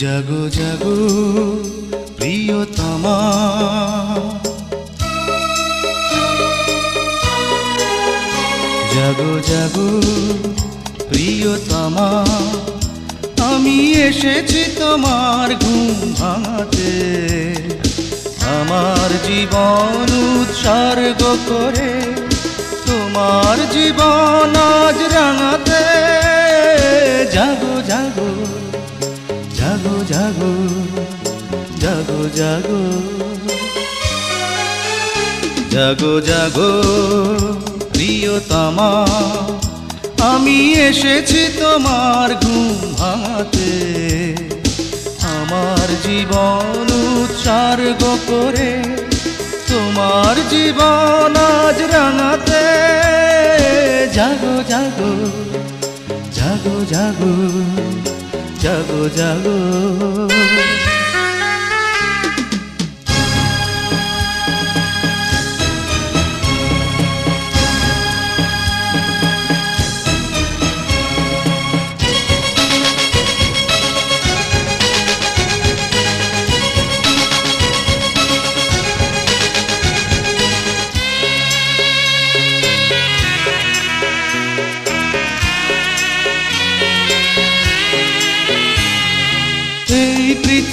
জাগো জাগো, প্রিয়তমা। জাগো জাগো, প্রিয়তমা, আমি এসেছি তোমার ঘুম ভাঙাতে। আমার জীবন উৎসর্গ করে তোমার জীবন আজ রাঙাতে। জাগো জাগো জাগো। জাগো জাগো, প্রিয়তমা, আমি এসেছি তোমার ঘুম ভাঙাতে। আমার জীবন উৎসর্গ করে, তোমার জীবন আজ রাঙাতে। জাগো জাগো জাগো জাগো জাগো জাগো।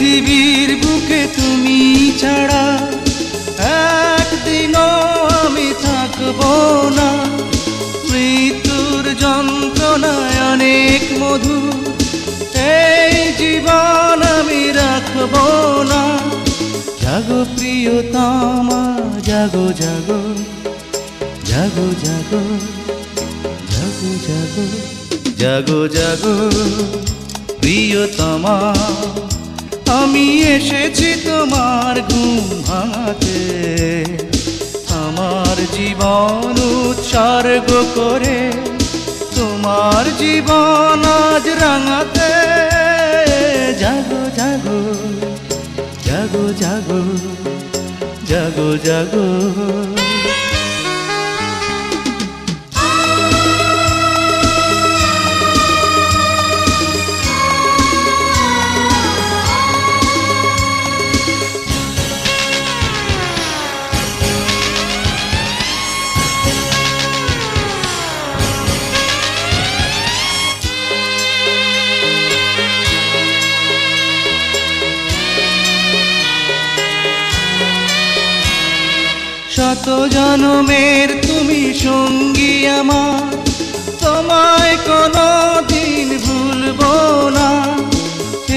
পৃথিবীর বুকে তুমি ছাড়া একদিনও আমি থাকব না। মৃত্যুর যন্ত্রণায় অনেক মধু, এই জীবন আমি রাখব না। জাগো প্রিয়তমা, জাগো জাগো জাগো জাগো জাগো জাগো জাগো জাগো, প্রিয়তমা। আমি এসেছি তোমার ঘুম ভাঙাতে। আমার জীবন উৎসর্গ করে, তোমার জীবন আজ রাঙাতে। জাগো জাগো জাগো জাগো জাগো জাগো। শত জনমের তুমি সঙ্গী আমার। তোমায় কোনো দিন ভুলবো না।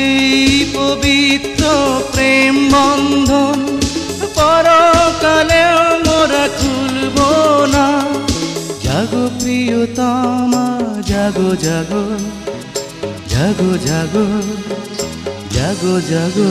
এই পবিত্র প্রেম বন্ধন পরকালে মোরা খুলবো না। জাগো প্রিয়তমা, জাগো জাগো জাগো জাগো জাগো জাগো।